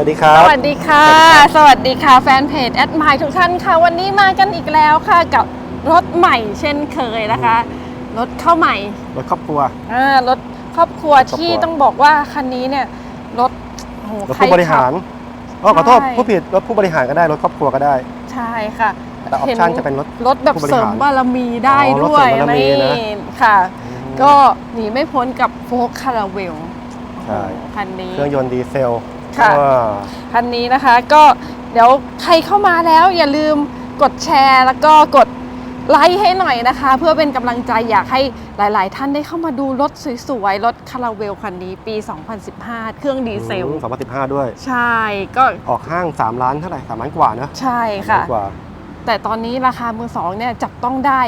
วัสดีครับ สวัสดีค่ะ สวัสดีค่ะแฟนเพจแอดมายทุกท่านค่ะ วันนี้มากันอีกแล้วค่ะกับรถใหม่เช่นเคยนะคะ รถเข้าใหม่ รถครอบครัวอ่ารถครอบครัวครอบครัวที่ต้องบอกว่าคันนี้เนี่ยรถโอ้โหรถใคผู้บริหารอ๋อขอโทษใช่ ผู้ผิดรถผู้บริหารก็ได้รถครอบครัวก็ได้ ใช่ค่ะแต่ออปชั่นจะเป็นรถ รถแบบผู้บริเสริหารมบารมีได้อ๋อรถด้วยเสริมบารมีนะนี่ค่ะ ก็หนีไม่พ้นกับโฟกคาราเวลใช่ คันนี้ เครื่องยนต์ดีเซล ค่ะอ่าคันนี้นะคะก็เดี๋ยวใครเข้ามาแล้วอย่าลืมกดแชร์แล้วก็กดไลค์ให้หน่อยนะคะ เพื่อเป็นกำลังใจอยากให้หลาย ๆ ท่านได้เข้ามาดูรถสวย ๆ รถคาราเวลคันนี้ปี 2015 เครื่องดีเซลอืม2015ด้วย ใช่ก็ออกห้าง 3 ล้านเท่าไหร่3ล้านกว่านะใช่ค่ะล้านกว่าแต่ตอนนี้ราคามือสองเนี่ยจับต้องได้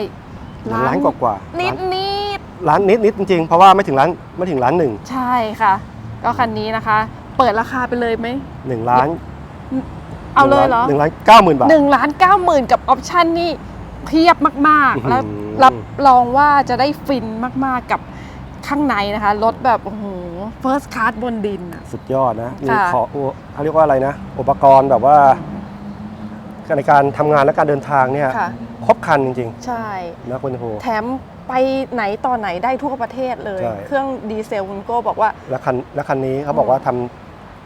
ล้านกว่ากว่านิล้าดนนิดล้านนิดนิดจริงๆ เพราะว่าไม่ถึงล้านไม่ถึงล้านหนึ่งใช่ค่ะ ก็คันนี้นะคะ เปิดราคาไปเลยไหม หนึ่งล้านเอาเลยเหรอหนึ่งล้านเก้าหมื่นบาท หนึ่งล้านเก้าหมื่นกับออปชันนี่เพียบมากอื้อหือๆแล้วรับรองว่าจะได้ฟินมากๆกับข้างในนะคะ รถแบบโอ้โห first class บนดินอะ สุดยอดนะมีค่ะ ขอเขาเรียกว่าอะไรนะ อุปกรณ์แบบว่าในการทำงานและการเดินทางเนี่ยค่ะ ครบครันจริงใช่ ๆนะคุณโฮ แถมไปไหนต่อไหนได้ทั่วประเทศเลย ใช่ เครื่องดีเซลคุณโก้บอกว่า และคันและคันนี้เขาบอกว่าทำ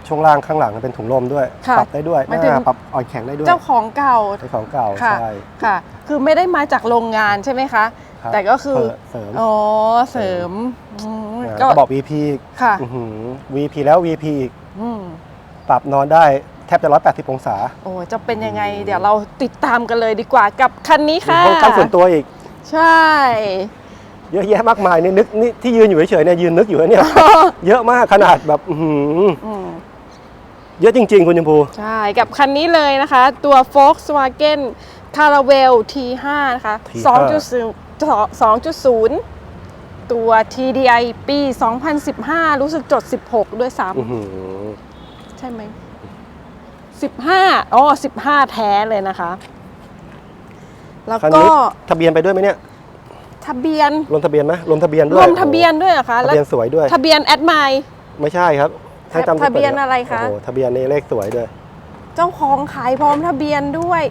ช่วงล่างข้างหลังเป็นถุงลมด้วย ค่ะปรับได้ด้วยหมายถึงหน้าปรับอ่อนแข็งได้ด้วยเจ้าของเก่า เป็นของเก่าค่ะ ใช่ค่ะ คือไม่ได้มาจากโรงงานใช่ไหมคะครับแต่ก็คือ เสริมอ๋อเสริมอืมนะก็ก็บอก VP อีกค่ะอื้อหือ VP แล้ว VP อีกอืมปรับนอนได้แทบจะ 180 องศา โอ้จะเป็นยังไงเดี๋ยวเราติดตามกันเลยดีกว่ากับคันนี้มีค่ะห้องตั้งส่วนตัวอีก ใช่ เยอะแยะมากมายนี่นึกนี่ที่ยืนอยู่เฉยๆเนี่ยยืนนึกอยู่นะเนี่ย เยอะมากขนาดแบบอื้อหืออืม เยอะจริง ๆ คุณชมพู ใช่ กับคันนี้เลยนะคะ ตัว Volkswagen Caravelle T5 นะคะ2.0 2.0 ตัว TDI ปี 2015 รู้สึกจด 16 ด้วยซ้อื้อหือำใช่ไหม 15 อ๋อ 15 แท้เลยนะคะ แล้วคันก็นี้ทะเบียนไปด้วยไหมเนี่ยทะเบียนรวมทะเบียนไหมรวมทะเบียนด้รวยวมทะเบียนด้วยเหรอคะทะแล้วเบียนสวยด้วย ทะเบียนแอดไมไม่ใช่ครับ ถ้าจำทะเบียนอะไรคะ โอ้โหทะเบียนนี่เลขสวยด้วย เจ้าของขายพร้อมทะเบียนด้วย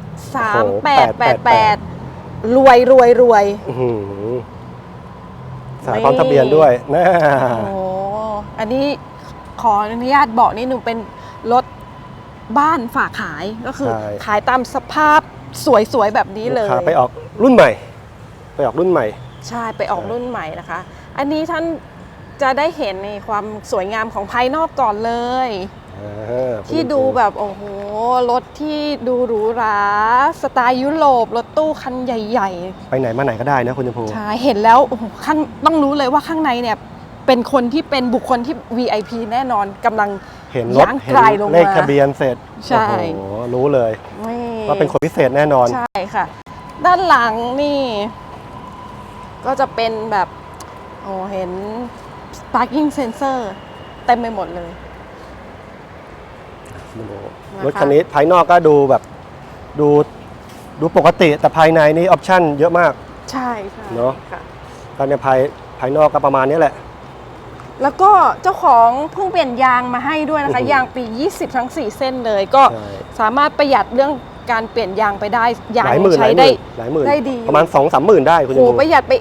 โอ้โห3888 รวยรวยรวย อื้อหือสายพร้อมทะเบียนด้วยน่าโอ้อันนี้ขออนุญาตบอกนิดนึงเป็นรถบ้านฝากขายก็คือ ขายตามสภาพสวยๆแบบนี้เลย ลูกค้าไปออกรุ่นใหม่ ไปออกรุ่นใหม่ ใช่ไปออกรุ่นใหม่นะคะ อันนี้ท่าน จะได้เห็นในความสวยงามของภายนอกก่อนเลยอ่าที่ดูแบบโอ้โหรถที่ดูหรูหราสไตล์ยุโรปรถตู้คันใหญ่ไปไหนมาไหนก็ได้นะคุณชมพู ๆใช่เห็นแล้วโอ้โหข้างต้องรู้เลยว่าข้างในเนี่ย เป็นคนที่เป็นบุคคลที่ VIP แน่นอนกำลัง เห็นรถย่างเห็นไกลลงมาเลขทะเบียนเสร็จใช่ โอ้โหรู้เลย นี่ว่าเป็นคนพิเศษแน่นอน ใช่ค่ะ ด้านหลังนี่ ก็จะเป็นแบบโอ้เห็น parking sensor เต็มไปหมดเลย นะคะ รถคันนี้ภายนอกก็ดูแบบดูดูปกติแต่ภายในนี่ออปชั่นเยอะมาก ใช่ใช่เนอะ ค่ะก็ในภายภายนอกก็ประมาณนี้แหละ แล้วก็เจ้าของเพิ่งเปลี่ยนยางมาให้ด้วยนะคะโอ้โหยางปี 20 ทั้ง 4 เส้นเลย ก็ใช่ สามารถประหยัดเรื่องการเปลี่ยนยางไปได้ยางหลายหมื่นหใช้ลายหได้ มื่นหลายหมื่นได้ดี ประมาณสองสามหมื่นได้คุณโอ้ชโหมพูประหยัดไป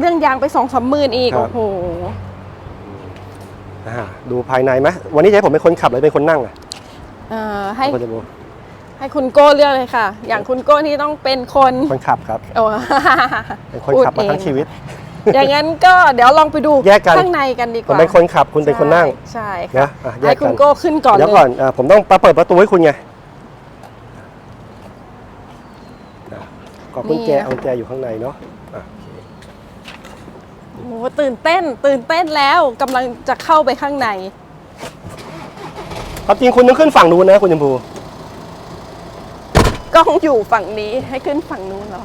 เรื่องยางไป2องสามหมื่นอีก ครับ โอ้โหอ่า ดูภายในไหมวันนี้จะให้ผมเป็นคนขับหรือเป็นคนนั่งอะเอ่อให้คุณชมพูให้คุณโก้เลือกเลยค่ะ อย่างคุณโก้นี่ต้องเป็นคนคนขับครับโอ้เป็นคนพูดขับมาทั้งเอชีวิต อย่างนั้นก็เดี๋ยวลองไปดูแยกกันข้างในกันดีกผมว่าเป็นคนขับคุณเป็นคนนั่ง ใช่นะค่ะอะแยให้กคุกัณนโก้ขึ้นก่อนเดี๋ยวเลยก่อนอ่าผมต้องเปิดประตูให้คุณไงนะก็กุญแจเอากุญแจอยู่ข้างในเนาะอะโอเค โอ้โหตื่นเต้น ตื่นเต้นแล้วกำลังจะเข้าไปข้างในความจริงคุณต้องขึ้นฝั่งนู้นนะคุณชมพู กล้องอยู่ฝั่งนี้ให้ขึ้นฝั่งนู้นเหรอ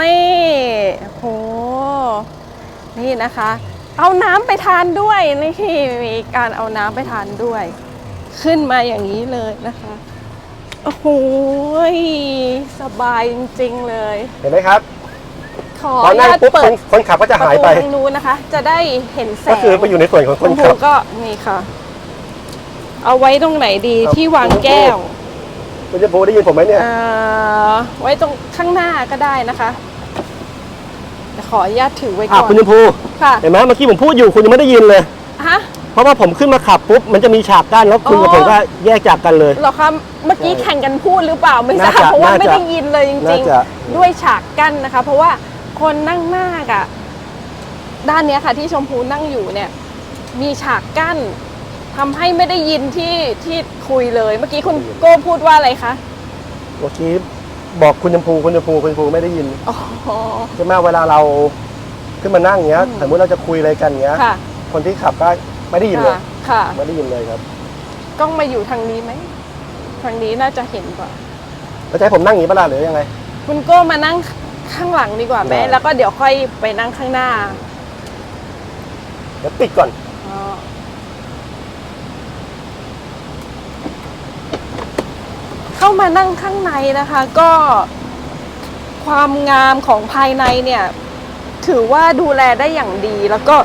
นี่โห นี่นะคะ เอาน้ำไปทานด้วย นี่มีการเอาน้ำไปทานด้วย ขึ้นมาอย่างนี้เลยนะคะ โอ้โหยสบายจริงๆเลย เห็นไหมครับ ขอพออนุนั่งญาตปุ๊บเปิคดนคนขับก็จะประหายตูไปทางนู้นนะคะ จะได้เห็นแสงก็คือไปอยู่ในส่วนของคนณขับ ก็นี่ค่ะ เอาไว้ตรงไหนดีครับ ที่วางแก้วคุณชมพูได้ยินผมไหมเนี่ย เอ่อไว้ตรงข้างหน้าก็ได้นะคะเดี๋ยวขออนุญาตถือไว้อะก่อนคุณชมพูค่ะเห็นไหมเมื่อกี้ผมพูดอยู่คุณยังไม่ได้ยินเลย ฮะ เพราะว่าผมขึ้นมาขับปุ๊บมันจะมีฉากกั้นแล้วคุณกับอ๋อ ผมก็แยกจากกันเลย เหรอคะเมื่อกี้แข่งกันพูดหรือเปล่าไม่ทราบน่าจะเพราะว่าน่าจะไม่ได้ยินเลยจน่าริงจะ ๆ ด้วยฉากกั้นนะคะ เพราะว่า คนนั่งหน้าอะด้านเนี้ยค่ะ ที่ชมพูนั่งอยู่เนี่ย มีฉากกั้นทำให้ไม่ได้ยินที่ที่คุยเลย เมื่อกี้คุณโก้พูดว่าอะไรคะเมื่อกี้บอกคุณชมพูคุณชมพูคุณชมพูไม่ได้ยินอ๋อ ใช่ไหมเวลาเราขึ้นมานั่งอย่างเงี้ยอืม สมมติเราจะคุยอะไรกันอย่างเงี้ย ค่ะ คนที่ขับก็ไม่ได้ยินเลยค่ะค่ะ ไม่ได้ยินเลยครับกล้องมาอยู่ทางนี้ไหม ทางนี้น่าจะเห็นกว่า แล้วจะให้ผมนั่งอย่างนี้ปะล่ะหรือยังไง คุณโก้มานั่ง ข้างหลังดีกว่าไหมได้ แล้วก็เดี๋ยวค่อยไปนั่งข้างหน้าเดี๋ยวปิดก่อน อ๋อเข้ามานั่งข้างในนะคะ ก็ ความงามของภายในเนี่ย ถือว่าดูแลได้อย่างดี แล้วก็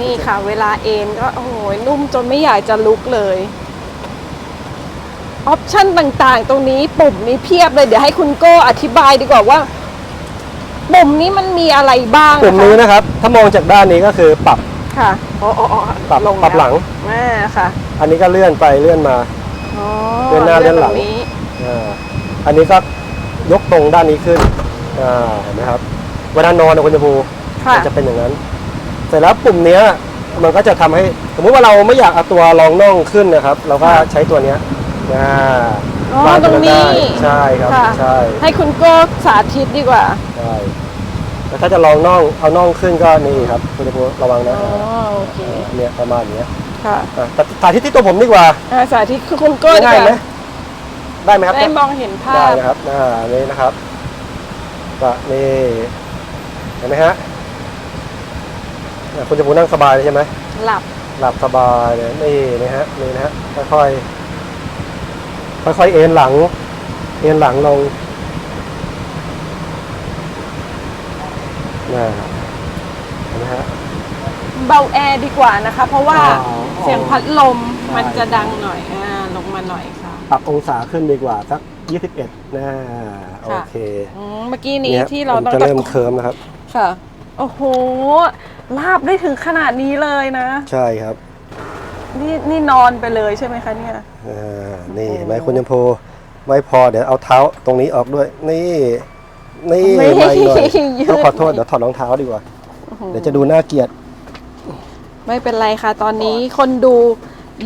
นี่ค่ะ เวลาเอนก็โอ้โหนุ่มจนไม่อยากจะลุกเลย ออปชั่นต่างๆ ตรงนี้ปุ่มนี้เพียบเลย เดี๋ยวให้คุณโก้อธิบายดีกว่าว่า ปุ่มนี้มันมีอะไรบ้างปุ่มนี้นะคะนะครับ ถ้ามองจากด้านนี้ก็คือปรับค่ะอ๋ออ๋ออ๋อปรับลงปรับหลังอ่าค่ะ อันนี้ก็เลื่อนไปเลื่อนมาอ๋อเลื่อนหน้าเลื่อนหลังตรงนี้อ่าอันนี้ก็ยกตรงด้านนี้ขึ้นอ่าเห็นไหมครับเวลานอนนะคุณชมพูค่ะมันจะเป็นอย่างนั้น เสร็จแล้วปุ่มเนี้ยมันก็จะทำให้ สมมุติว่าเราไม่อยากเอาตัวรองน่องขึ้นนะครับ เราก็ใช้ตัวเนี้ยอ่า อ๋อวางตรงนี้ได้ใช่ครับค่ะ ใช่ให้คุณโก้สาธิตดีกว่า ใช่แล้วถ้าจะลองน่องเอาน่องขึ้นก็นี่ครับคุณชมพูระวังอ๋นะอโอเค เนี่ยประมาณเนี้ยค่ะอะแต่สาธิตที่ตัวผมดีกว่าอ่าสาธิตคือคุณโก้ดีง่ายกไหมว่าได้ไหมครับได้มองเห็นภาได้พ นะครับอ่านี่นะครับก็นี่เห็นไหมฮะอะคุณจะพูนั่งสบายเลยใช่ไหม หลับ หลับสบายเลยนี่นะฮะนี่นะฮะค่อยๆ ค่อยๆเอ็นหลัง เอ็นหลังลงน่ะเห็นไหมฮะ เบาแอร์ดีกว่านะคะ เพราะว่าอ๋อเสียงพัดลมใช่ มันจะดังหน่อยอ่าลงมาหน่อยค่ะ ปรับองศาขึ้นดีกว่าสัก 21นะโอเคอืมเมื่อกี้นี้เนี่ยที่เราผมต้องจะตะเริ่มโกนเคิร์มนะครับ ค่ะ โอ้โห ลาบได้ถึงขนาดนี้เลยนะ ใช่ครับ นี่นี่นอนไปเลยใช่ไหมคะเนี่ยอ่านี่โอ้เห็นไหมคุณยมพูไม่พอเดี๋ยวเอาเท้าตรงนี้ออกด้วย นี่ นี่ไม่ไม่หน่อยยืด ต้องขอโทษเดี๋ยวถอดรองเท้าดีกว่า เดี๋ยวจะดูน่าเกลียด ไม่เป็นไรค่ะ ตอนนี้คนดู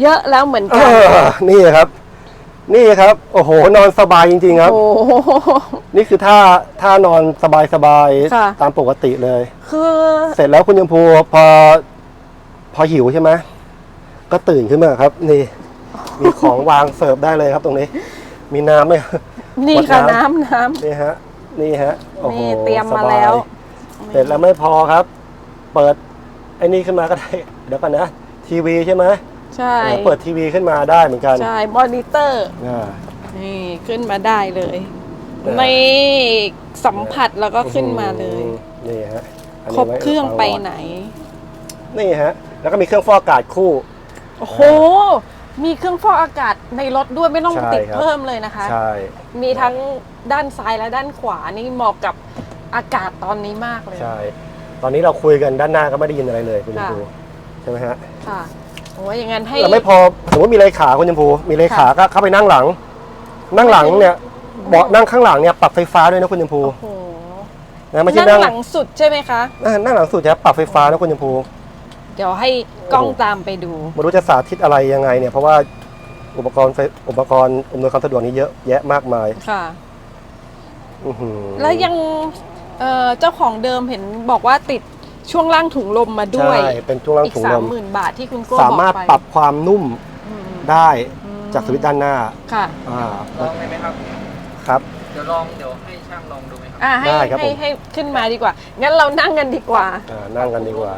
เยอะแล้วเหมือนเอกัน อนี่ครับ นี่ครับ โอ้โห นอนสบายจริงๆครับ โอ้โห นี่คือท่าท่านอนสบายสบายๆค่ะ ตามปกติเลย คือ เสร็จแล้วคุณยมพูพอ พอหิวใช่ไหม ก็ตื่นขึ้นมาครับ นี่ มีของวางเสิร์ฟได้เลยครับตรงนี้ มีน้ำไหมนี่ค่ะหมดน้ำน้ำน้นี่ฮะ นี่ฮะโอ้ำโหนี่เตรียมมาสบแล้ว เสร็จแล้วไม่พอครับ เปิดไอ้นี่ขึ้นมาก็ได้ เดี๋ยวกันนะ ทีวีใช่ไหมใช่เออเปิดทีวีขึ้นมาได้เหมือนกันใช่มอนิเตอร์ อ่า นี่ขึ้นมาได้เลยเออในสัมผัสแล้วก็ขึ้นมาเลย นี่ฮะนคนี้รบว้เครื่องไปไหน นี่ฮะ แล้วก็มีเครื่องฟอกอากาศคู่ โอ้โห มีเครื่องฟอกอากาศในรถด้วยไม่ต้องใช่ติดครับ เพิ่มเลยนะคะ ใช่ มีทั้งด้านซ้ายและด้านขวานี่เหมาะกับอากาศตอนนี้มากเลย ใช่ ตอนนี้เราคุยกันด้านหน้าก็ไม่ได้ยินอะไรเลยคุณยมค่ะ พูใช่ไหมฮะค่ะโอ้ยอย่างนั้นให้ แล้วไม่พอสมมติมีเลขาคุณยมพูมีเลขาก็เข้าไปนั่งหลัง นั่งหลังเนี่ยเบาะนั่งข้างหลังเนี่ยปรับไฟฟ้าด้วยนะคุณยมพูโอ้โหนะไม่ใช่นั่นั่งงหลังสุดใช่ไหมคะอ่านั่งหลังสุดจะปรับไฟฟ้านะคุณยมพูเดี๋ยวให้กล้องตามไปดู ไม่รู้จะสาธิตอะไรยังไงเนี่ยเพราะว่าอุปกรณ์ไฟอุปกรณ์อำนวยความสะดวกนี้เยอะแยะมากมายค่ะ อื้อหือแล้วยังเอ่อเจ้าของเดิมเห็นบอกว่าติดช่วงล่างถุงลมมาด้วย ใช่เป็นช่วงล่างอีกถุงสาลมมหมื่นบาทที่คุณโก้สามารถบอกไปปรับความนุ่มอืมได้อืมจากสวิตช์ด้านหน้าค่ะ อ่าลองเลยไหมครับ ครับ เดี๋ยวลอง เดี๋ยวให้ช่างลองดูไหมครับ อ่าให้ได้ครับให้ผม ให้ขึ้นมาดีกว่า งั้นเรานั่งกันดีกว่า อ่านั่งกันดีกว่า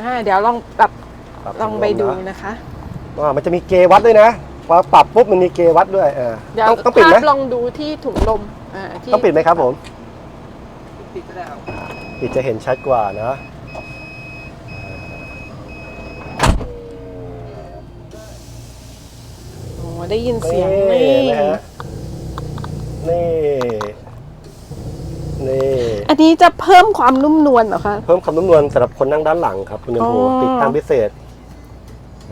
อ่าเดี๋ยวลองปรับปรับลองไปดูถุลมนะนะคะ อ่ามันจะมีเกวัดด้วยนะพอปรับปุ๊บมันมีเกวัดด้วยอ่าเดี๋ยวต้องต้องปิดไหมภาพลองดูที่ถุงลมอ่าที่ต้องปิดไหมครับผมปิดก็ได้ครับปิดจะเห็นชัดกว่านะได้ยินเสียงนี่นี่นะฮะนี่ นี่อันนี้จะเพิ่มความนุ่มนวลเหรอคะ เพิ่มคำนุ่มนวลสำหรับคนนั่งด้านหลังครับคุณยมพูอ๋อ ติดตั้งพิเศษ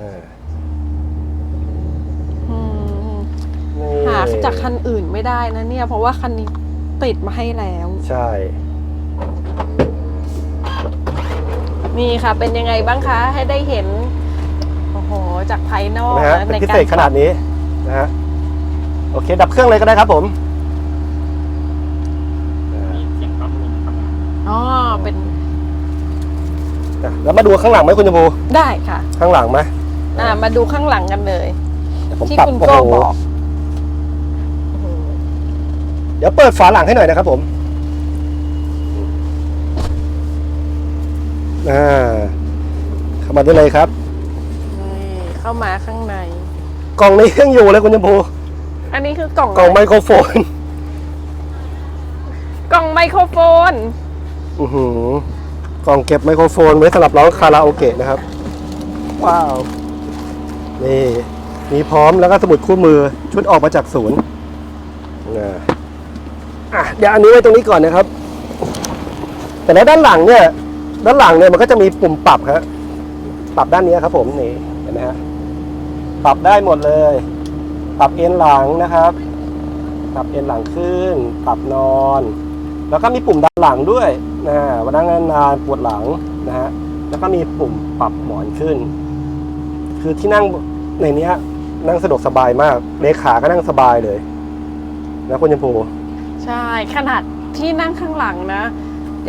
อ่าอืมนี่หาจากคันอื่นไม่ได้นะเนี่ย เพราะว่าคันนี้ติดมาให้แล้ว ใช่ นี่ค่ะ เป็นยังไงบ้างคะ ให้ได้เห็น โอ้โห จากภายนอกนะฮะนะเป็นในพิกาเศรษขนาดนี้นะฮะโอเค ดับเครื่องเลยก็ได้ครับผมอ่า อ๋อเป็นอะแล้วมาดูข้างหลังไหมคุณยมพูได้ค่ะ ข้างหลังไหมอ่า มาดูข้างหลังกันเลยผมที่ปรับคุณโอ้โก้โหบอกโอ้โหเดี๋ยวเปิดฝาหลังให้หน่อยนะครับผมอ่าเข้ามาได้เลยครับ นี่เข้ามาข้างใน กล่องนี้ยังอยู่เลยคุณยมพูอันนี้คือกล่องกล่องไมโครโฟน กล่องไมโครโฟน อือหือกล่องเก็บไมโครโฟนไว้สำหรับร้องคาราโอเกะนะครับ ว้าว นี่ มีพร้อมแล้วก็สมุดคู่มือชุดออกมาจากศูนย์นะอะเดี๋ยวอันนี้ไว้ตรงนี้ก่อนนะครับ แต่ในด้านหลังเนี่ย ด้านหลังเนี่ยมันก็จะมีปุ่มปรับครับปรับด้านนี้ครับ ผมนี่เห็นไหมฮะปรับได้หมดเลย ปรับเอ็นหลังนะครับ ปรับเอ็นหลังขึ้น ปรับนอน แล้วก็มีปุ่มด้านหลังด้วย นะฮะวันนั่งนานๆปวดหลังนะฮะแล้วก็มีปุ่มปรับหมอนขึ้น คือที่นั่งในเนี้ย นั่งสะดวกสบายมาก เลขาก็นั่งสบายเลยนะคุณยมพูใช่ขนาดที่นั่งข้างหลังนะ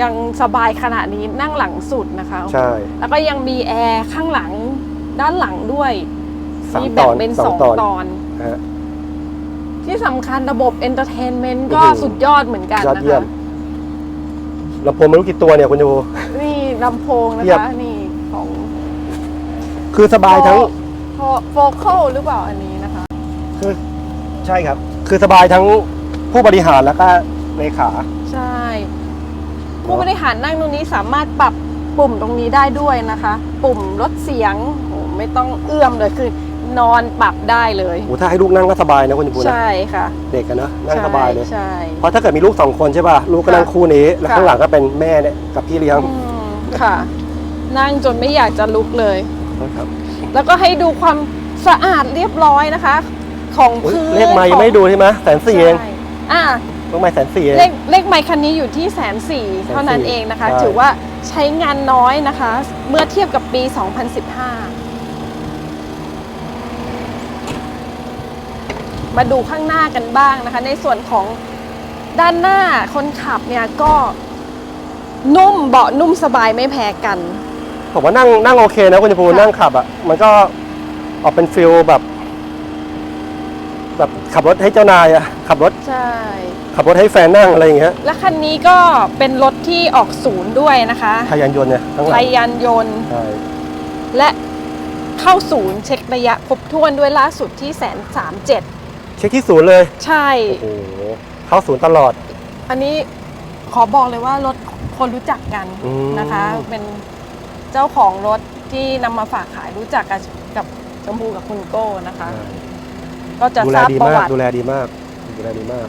ยังสบายขนาดนี้นั่งหลังสุดนะคะใช่แล้วก็ยังมีแอร์ข้างหลังด้านหลังด้วยสามมีตแบ่องนเป็นสสอองงตอนตอนนะฮะที่สำคัญระบบเอนเตอร์เทนเมนต์ก็อื้อหือสุดยอดเหมือนกันยอดนะเยี่ยคะม ลำโพงไม่รู้กี่ตัวเนี่ยคุณยมพูนี่ลำโพงนะเทียบ คะนี่ของคือสบายทั้ง โฟคลหรือเปล่าอันนี้นะคะ คือใช่ครับ คือสบายทั้งผู้บริหารแล้วก็เลขา ใช่ ผู้บริหารนั่งตรงนี้สามารถปรับปุ่มตรงนี้ได้ด้วยนะคะ ปุ่มลดเสียงโอ้ไม่ต้องเอื้อมเลยคือ นอนปรับได้เลยโอ้ถ้าให้ลูกนั่งก็สบายนะคุณยมพูนะใช่ค่ะ เด็กกันเนอะนั่งสบายเลยใช่เพราะถ้าเกิดมีลูกสองคนใช่ป่ะลูกก็นั่งค่ะคู่นี้ แล้วค่ะข้างหลังก็เป็นแม่เนี่ยกับพี่เลี้ยงอืมค่ะ นั่งจนไม่อยากจะลุกเลย ครับแล้วก็ให้ดูความสะอาดเรียบร้อยนะคะ ของอุ๊ยพื้นเลขไม้ยังไม่ได้ดูใช่ไหมแสนสี่เองใช่อะเลขไม้แสนสี่เอง เลขเลขไม้คันนี้อยู่ที่แสนสี่เท่านั้นเองนะคะ ใช่ ถือว่าใช้งานน้อยนะคะ เมื่อเทียบกับปี 2015 มาดูข้างหน้ากันบ้างนะคะ ในส่วนของด้านหน้าคนขับเนี่ยก็นุ่มเบาะนุ่มสบายไม่แพ้กัน ผมว่านั่งนั่งโอเคนะคุณยภูค่ะนั่งขับอะมันก็ออกเป็นฟิลแบบ แบบขับรถให้เจ้านายอะขับรถใช่ ขับรถให้แฟนนั่งอะไรอย่างเงี้ยและคันนี้ก็เป็นรถที่ออกศูนย์ด้วยนะคะทายานยนต์เนี่ยข้างหไทลังยยานยนต์ ใช่และเข้าศูนย์เช็คระยะครบถ้วนด้วยล่าสุดที่แสนสามเจ็ด เช็คที่ศูนย์เลย ใช่ โอ้โหเข้าศูนย์ตลอด อันนี้ขอบอกเลยว่ารถคนรู้จักกันอืม นะคะ เป็นเจ้าของรถที่นำมาฝากขายรู้จักกับกับชมพูกับคุณโก้นะคะ ก็จะดูทแลราบดีประมาวักติดูแลดีมาก ดูแลดีมาก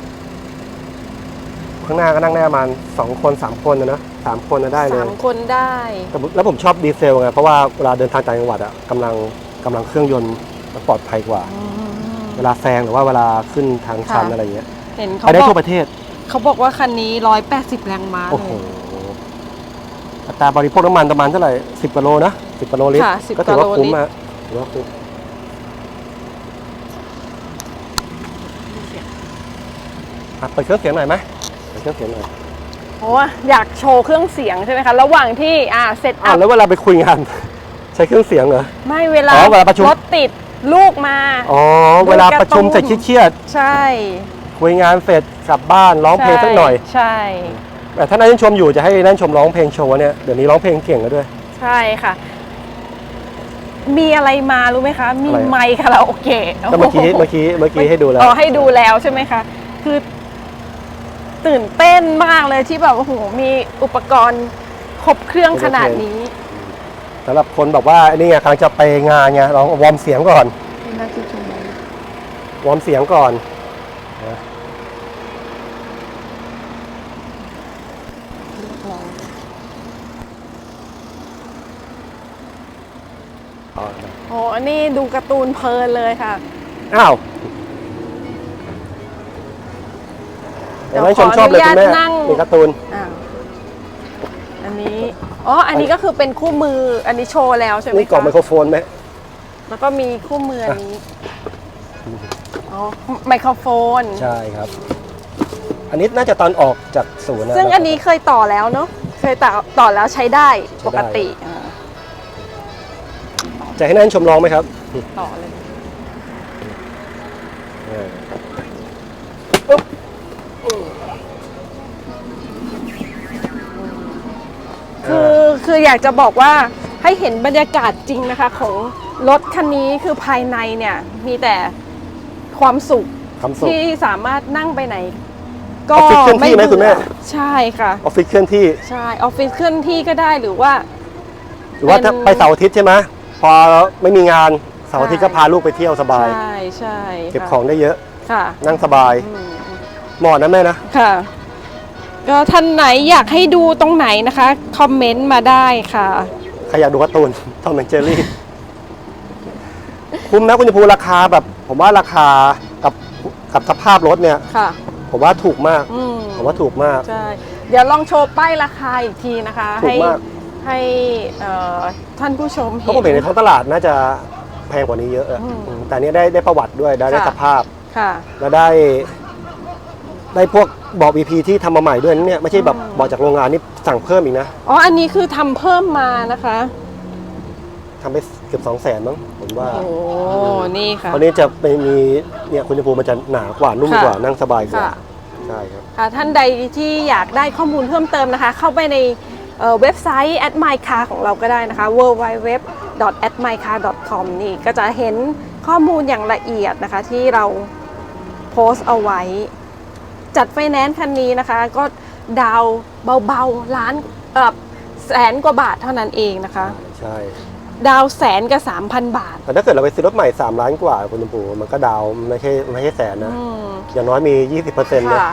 ข้างหน้าก็นั่งได้ประมาณสองคนสามคนนะนะสามคนนะได้เลยสามคนได้ แต่ผมแล้วผมชอบดีเซลไงเพราะว่าเวลาเดินทางต่างจังหวัดอะกำลังกำลังเครื่องยนต์มันปลอดภัยกว่า อืม เวลาแซงหรือว่าเวลาขึ้นทางชันค่ะ อะไรเงี้ยเห็นไปเขาได้บอทั่กวประเทศ เขาบอกว่าคันนี้ 180 แรงม้าโอ้เลโห ย อัตราบริโภคน้ำมันประมาณเท่าไหร่สิบกิโลนะสิบกิโลลิตร ค่ะ10ก็ถือว่ากิโลคุ้มลิตรอะถือว่าคุ้มอะเปิดเครื่องเสียงหน่อยไหมเปิดเครื่องเสียงหน่อยเพราะว่าอยากโชว์เครื่องเสียงใช่ไหมคะ ระหว่างที่อ่าเซตอ้าอัวพแล้วเวลาไปคุยงาน ใช้เครื่องเสียงเหรอ ไม่เวลาอ๋อเวลาประชุม รถติด ลูกมาอ๋อดูเวลาการ์ตูนประชุมเสร็จเครียดใช่ๆคุยงานเสร็จกลับบ้านร้องเพลงสักหน่อยใช่ แต่ถ้านั่นชมอยู่จะให้นั่นชมร้องเพลงโชว์เนี่ยเดี๋ยวนี้ร้องเพลงเก่งแล้วด้วย ใช่ค่ะ มีอะไรมารู้ไหมคะ มีอะไรอะ ไมค์คาราโอเกะก็เมื่อกี้เมื่อกี้เมื่อกี้ให้ดูแล้ว อ๋อให้ดูแล้วใช่ไหมคะ คือ ตื่นเต้นมากเลยที่แบบโอ้โหมีอุปกรณ์ครบเครื่องขนาดนี้ สำหรับคนแบบว่าไอ้นี่ไงกำลังจะไปงานไงลองวอร์มเสียงก่อนวอร์มเสียงก่อนนะอ๋อโอ้นี่ดูการ์ตูนเพลินเลยค่ะ อ้าวเดี๋ยวให้ชมชอบเลยขออนุคุณแม่ญาตนั่งมีการ์ตูนอ่าอันนี้ อ๋อ อันนี้ก็คือเป็นคู่มือ อันนี้โชว์แล้วใช่ไหมนี่กล่องคะไมโครโฟนไหม แล้วก็มีคู่มืออันนี้ อ๋อ ไมโครโฟน ใช่ครับ อันนี้น่าจะตอนออกจากศูนย์ะซึ่งอันนี้เคยต่อแล้วเนาะ เคยต่อต่อแล้วใช้ได้ปกติอ่าจะให้นั่นชมลองไหมครับ ต่อเลย คือคืออยากจะบอกว่าให้เห็นบรรยากาศจริงนะคะ ของรถคันนี้คือภายในเนี่ยมีแต่ความสุขทำสุขที่สามารถนั่งไปไหน ก็ออฟฟิศเคลื่อนที่ไหมบื่คุณแม่ ใช่ค่ะออฟฟิศเคลื่อนที่ใช่ออฟฟิศเคลื่อนที่ก็ได้หรือว่า หรือว่าถ้าเป็นไปเสาร์อาทิตย์ใช่ไหมพอไม่มีงานเสาร์อาทิตย์ก็พาลูกไปเที่ยวสบาย ใช่ใช่เก็บค่ะของได้เยอะค่ะนั่งสบายอืมเหมาะนะแม่นะค่ะ ก็ท่านไหนอยากให้ดูตรงไหนนะคะคอมเมนต์มาได้ค่ะ ใครอยากดูการ์ตูน ทอมแอนเจอรี่ คุ้มนะคุณจะพูราคาแบบ ผมว่าราคากับกับสภาพรถเนี่ย ค่ะ ผมว่าถูกมาก อืมผมว่าถูกมาก ใช่ เดี๋ยวลองโชว์ป้ายราคาอีกทีนะคะ ถูกให้มาก ให้เอ่อท่านผู้ชมเพเห็ราะผมเห็นในท้องตลาดน่าจะแพงกว่านี้เยอะอะอืมอืมแต่อันเนี้ยได้ได้ประวัติด้วยได้ได้ค่ะ สภาพ ค่ะ แล้วได้ ได้พวกเบาะ BP ที่ทำมาใหม่ด้วยนะเนี่ยไม่ใช่แบบอืมเบาะจากโรงงานนี่สั่งเพิ่มอีกนะอ๋อ อันนี้คือทำเพิ่มมานะคะ ทำไปเกือบสองแสนมั้งผมว่า โอ้ นี่ค่ะเพราะนี้จะไปมีเนี่ยคุณจะพูมันจะหนากว่านุ่มค่ะกว่านั่งสบายกว่าค่ะ ใช่ครับ ค่ะท่านใดที่อยากได้ข้อมูลเพิ่มเติมนะคะ เข้าไปในเอ่อเว็บไซต์ at mycar ของเราก็ได้นะคะ www.atmycar.com นี่ก็จะเห็นข้อมูลอย่างละเอียดนะคะที่เราโพสต์เอาไว้ จัดไฟแนนซ์คันนี้นะคะ ก็ดาวน์เบาๆล้านเออแสนกว่าบาทเท่านั้นเองนะคะ ใช่ดาวน์แสนกับ3,000บาท แต่ถ้าเกิดเราไปซื้อรถใหม่ 3 ล้านกว่าคุณชมพูมันก็ดาวน์ไม่ใช่ไม่ใช่แสนนะอืมอย่างน้อยมี 20%นะค่ะ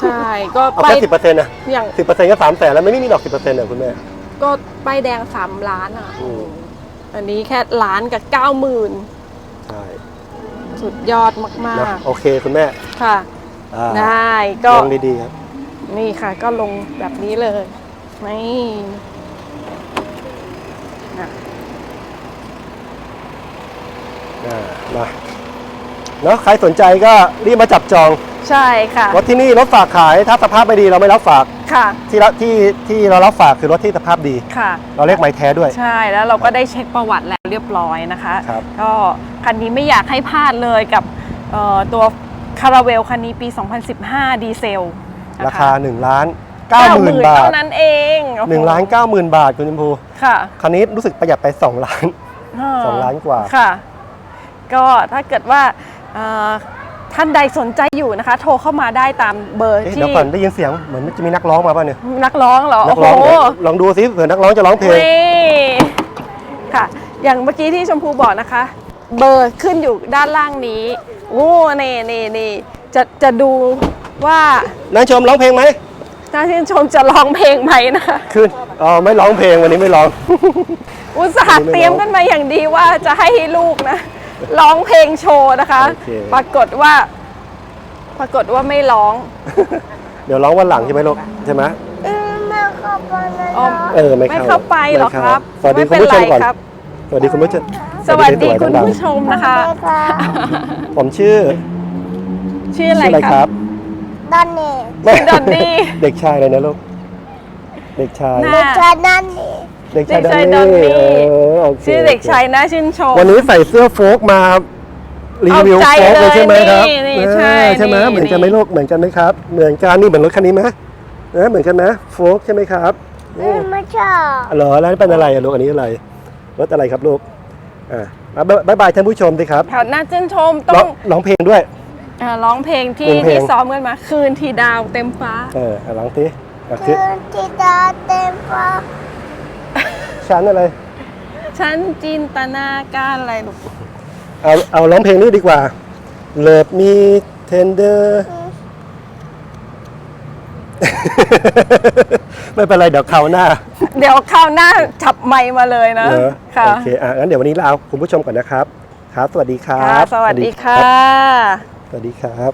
ใช่ก็เอาไปแค่สิบเปอร์เซ็นต์นะอย่างสิบเปอร์เซ็นต์ก็สามแสนแล้วไม่มีดอกสิบเปอร์เซ็นต์อะคุณแม่ ก็ป้ายแดง3ล้านอะ อืม อันนี้แค่ล้านกับ90,000ใช่สุดยอดมานะกโอเคคุณแม่ ๆ ค่ะ อ่าได้ก็ลองดีๆครับ นี่ค่ะ ก็ลงแบบนี้เลยนี่นะอ่ามาเนาะใครสนใจก็รีบมาจับจองใช่ค่ะรถที่นี่รถฝากขายถ้าสภาพไม่ดีเราไม่รับฝากค่ะที่ละที่ที่เรารับฝากคือรถที่สภาพดี ค่ะ เราเรียกไม้แท้ด้วย ใช่แล้วเราก็ได้เช็คประวัติแล้วเรียบร้อยนะคะ ครับ ก็คันนี้ไม่อยากให้พลาดเลยกับเอ่อตัว คาราเวลคันนี้ปี 2015 ดีเซลนะะราคา1ล้าน9หมื่น90,000 บาทเท่านั้นเองโอ้โ1ล้าน9หมื่นบาทคุณชมพูค่ะคันนี้รู้สึกประหยัดไป 2 ล้านสองล้านกว่าค่ะ ก็ถ้าเกิดว่าเอ่อท่านใดสนใจอยู่นะคะ โทรเข้ามาได้ตามเบอร์เอ๊ะที่เดี๋ยวก่อนได้ยินเสียงเหมือนจะมีนักร้องมาป่ะเนี่ยนักร้องเหรอนัโอ้กโหร้องเดี๋ยวลองดูซิเผื่อนักร้องจะร้องเพลงนี่ค่ะ อย่างเมื่อกี้ที่ชมพูบอกนะคะ เบอร์ขึ้นอยู่ด้านล่างนี้ โอ้เน่เน่เน่จะจะดูว่านั่นชมร้องเพลงไหมน่าชื่นชมจะร้องเพลงไหมนะคะขึ้นอ๋อไม่ร้องเพลงวันนี้ไม่ร้อง อุตส่าห์เตรียมกันมาอย่างดีว่าจะให้ลูกนะร้องเพลงโชว์นะคะ โอเค ปรากฏว่า ปรากฏว่าไม่ร้องเดี๋ยวร้องวันหลังใช่ไหมลูกใช่ไหมอ๋อเออไม่ไม่เข้าเข้าไปหรอครับ สวัสดีคุณไม่ผู้ชเป็มนไรก่อนครับ สวัสดีคุณผู้ชมสวัสดีวยๆคุณดังผู้ชมนะคะๆผมชื่อ ชื่ออะไรชื่ออะไรคครัรับบดอนนี่ชื่อดอนนี่เด็กชายเลยนะลูกเด็กชายน่าเด็กชายนั่นนี่เด็กชาย เด็กชายดอนนี่ดอนนี่เออโอคชื่อเด็กชายน่าชื่นชม วันนี้ใส่เสื้อโฟกมารีวิวเอาใจโฟกเลยใช่ไหมครับเลยนี่นี่เออใช่ใช่ไหมนี่เหมือนกันไหมนี่ลูกเหมือนกันไหมครับ เหมือนกันนี่เหมือนรถคันนี้ไหมเออเหมือนกันนะโฟกใช่ไหมครับอืมไม่ชอบเหรอแล้วเป็นอะไรอะลูกอันนี้อะไร รถอะไรครับลูกอ่าบ๊ายบายท่านผู้ชมสิครับแถวน่าชื่นชมต้ร้อองงร้องเพลงด้วย อ่าร้องเพลงที่เพลงเพลง ที่ซ้อมกันมาคืนที่ดาวเต็มฟ้า เอออะร้องสิอะคืคืออที่ตาเต็มฟ้าฉันอะไรฉันจินตนาการอะไรลูกเอาเอาร้องเพลงนี้ดีกว่าเลิฟมีเทนเดอร์ ไม่เป็นไรเดี๋ยวคราวหน้า เดี๋ยวคราวหน้าจับไมค์มาเลยนะ เนอะค่ะโอเคอะงั้นเดี๋ยววันนี้ลาคุณผู้ชมก่อนนะครับ ครับ สวัสดีครัค่ะ บสวัสดีรัค่ะบสวัสดีครับ